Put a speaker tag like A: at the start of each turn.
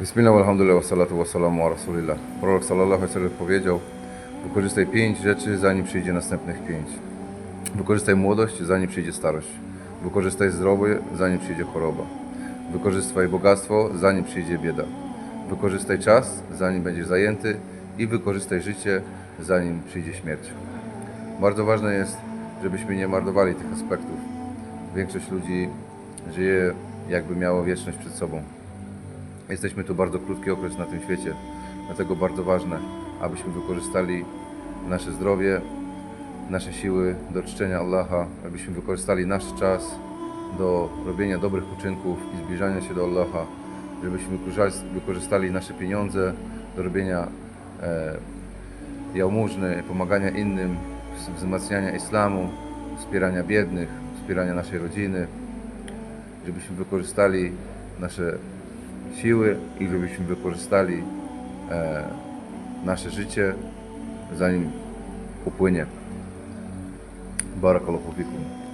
A: Bismillah, alhamdulillah, wassalatu wassalamu ala rasulillah. Prorok sallallahu alaihi powiedział, wykorzystaj pięć rzeczy, zanim przyjdzie następnych pięć. Wykorzystaj młodość, zanim przyjdzie starość. Wykorzystaj zdrowie, zanim przyjdzie choroba. Wykorzystaj bogactwo, zanim przyjdzie bieda. Wykorzystaj czas, zanim będziesz zajęty i wykorzystaj życie, zanim przyjdzie śmierć. Bardzo ważne jest, żebyśmy nie marnowali tych aspektów. Większość ludzi żyje jakby miało wieczność przed sobą. Jesteśmy tu bardzo krótki okres na tym świecie, dlatego bardzo ważne, abyśmy wykorzystali nasze zdrowie, nasze siły do czczenia Allaha, abyśmy wykorzystali nasz czas do robienia dobrych uczynków i zbliżania się do Allaha, żebyśmy wykorzys- wykorzystali nasze pieniądze do robienia e, jałmużny, pomagania innym, wz- wzmacniania islamu, wspierania biednych, wspierania naszej rodziny, żebyśmy wykorzystali nasze siły i żebyśmy wykorzystali e, nasze życie, zanim upłynie. Barakallahu fikum.